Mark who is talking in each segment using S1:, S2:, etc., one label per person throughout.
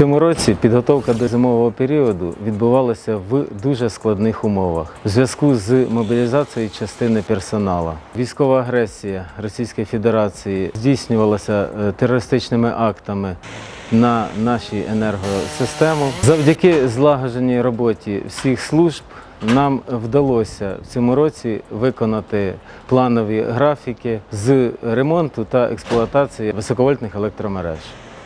S1: цьому році підготовка до зимового періоду відбувалася в дуже складних умовах в зв'язку з мобілізацією частини персоналу. Військова агресія Російської Федерації здійснювалася е, терористичними актами на нашій енергосистему. Завдяки злагодженій роботі всіх служб нам вдалося в цьому році виконати планові графіки з ремонту та експлуатації високовольтних електромереж.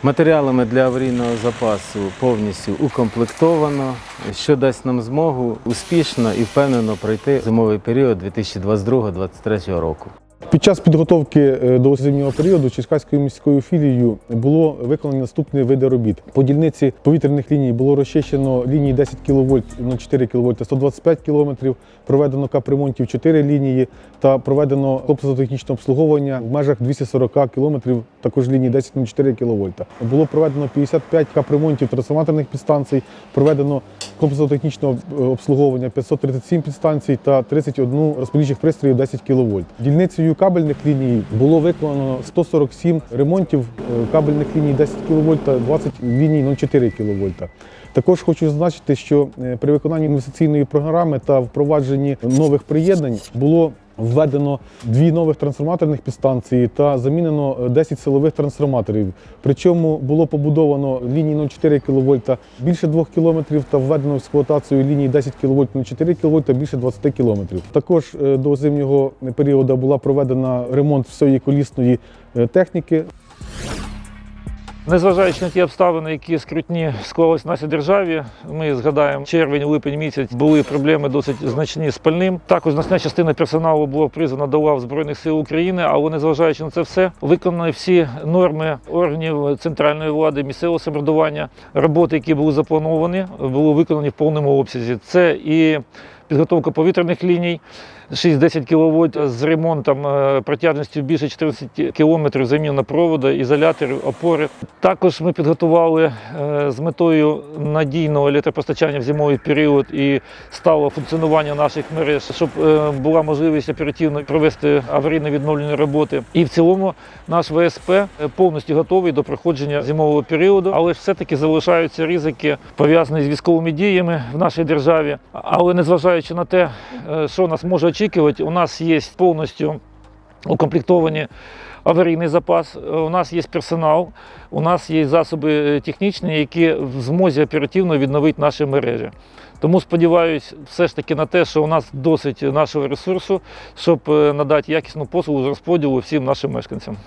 S1: Матеріалами для аварійного запасу повністю укомплектовано, що дасть нам змогу успішно і впевнено пройти зимовий період 2022-2023 року.
S2: Під час підготовки е, до зимнього періоду Черкаською міською філією було виконані наступні види робіт. По дільниці повітряних ліній було розчищено лінії 10 кВт, 0,4 кВт, 125 км, проведено капремонтів 4 лінії та проведено комплексно-технічне обслуговування в межах 240 км, також лінії 10,04 кВт. Було проведено 55 капремонтів трансформаторних підстанцій, проведено комплексно-технічне обслуговування 537 підстанцій та 31 розподільчих пристроїв 10 кВт. Дільницею кабельних ліній було виконано 147 ремонтів е, кабельних ліній 10 кВт та 20 ліній 0,4 кВт. Також хочу зазначити, що е, при виконанні інвестиційної програми та впровадженні нових приєднань було Введено дві нових трансформаторних підстанції та замінено е, 10 силових трансформаторів. Причому було побудовано лінії 0,4 кВт більше 2 км та введено в експлуатацію лінії 10 кВт 0,4 кВт більше 20 км. Також е, до зимнього періоду була проведена ремонт всієї колісної е, техніки.
S3: Незважаючи на ті обставини, які скрутні склалися в нашій державі, ми згадаємо червень-липень місяць були проблеми досить значні з пальним. Також значна частина персоналу була призвана до лав Збройних сил України, але незважаючи на це все, виконані всі норми органів центральної влади, місцевого самоврядування, роботи, які були заплановані, були виконані в повному обсязі. Це і підготовка повітряних ліній. 6-10 кВт з ремонтом е, протяжністю більше 14 км заміна проводу, ізоляторів, опори. Також ми підготували е, з метою надійного електропостачання в зимовий період і стало функціонування наших мереж, щоб е, була можливість оперативно провести аварійно відновлені роботи. І в цілому наш ВСП повністю готовий до проходження зимового періоду, але все-таки залишаються ризики пов'язані з військовими діями в нашій державі. Але незважаючи на те, е, що нас може очікувати, у нас є повністю укомплектовані аварійний запас, е, у нас є персонал, у нас є засоби е, технічні, які в змозі оперативно відновити наші мережі. Тому сподіваюся все ж таки на те, що у нас досить нашого ресурсу, щоб надати якісну послугу з розподілу всім нашим мешканцям.